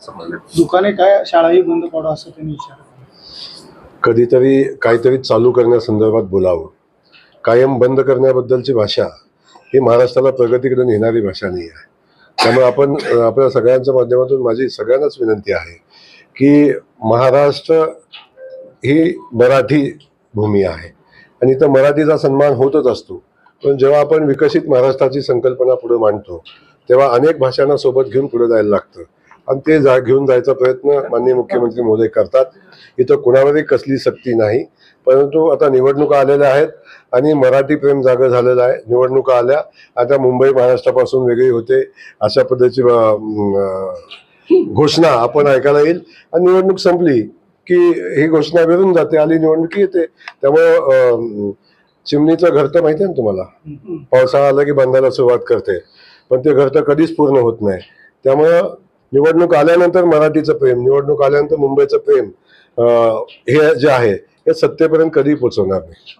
समजलं. दुकाने काय शाळाही बंद पडा असं त्यांनी इशारा दिला. कधीतरी काहीतरी चालू करण्यासंदर्भात बोलावं. कायम बंद करण्याबद्दलची भाषा ही महाराष्ट्राला प्रगतीकडे नेणारी भाषा नाही आहे. त्यामुळे आपण अं, आपल्या सगळ्यांच्या माध्यमातून माझी सगळ्यांनाच विनंती आहे की महाराष्ट्र ही मराठी भूमी आहे. आणि इथं मराठीचा सन्मान होतच असतो. पण जेव्हा आपण विकसित महाराष्ट्राची संकल्पना पुढे मांडतो तेव्हा अनेक भाषांना सोबत घेऊन पुढे जायला लागतं. आणि ते जा घेऊन जायचा प्रयत्न माननीय मुख्यमंत्री महोदय करतात. इथं कुणावरही कसली सक्ती नाही. परंतु आता निवडणुका आलेल्या आहेत आणि मराठी प्रेम जागं झालेलं आहे. निवडणुका आल्या. आता मुंबई महाराष्ट्रापासून वेगळी होते अशा पद्धतीची घोषणा आपण ऐकायला येईल. आणि निवडणूक संपली की ही घोषणा विरून जाते. आली निवडणुकी येते. त्यामुळं चिमणीचं घर तर माहिती आहे ना तुम्हाला? पावसाळा आला की बांधायला सुरुवात करते. पण ते घर तर कधीच पूर्ण होत नाही. त्यामुळं निवडणूक आल्यानंतर मराठीचं प्रेम निवडणूक आल्यानंतर मुंबईचं प्रेम हे जे आहे हे सत्तेपर्यंत कधी पोचवणार नाही.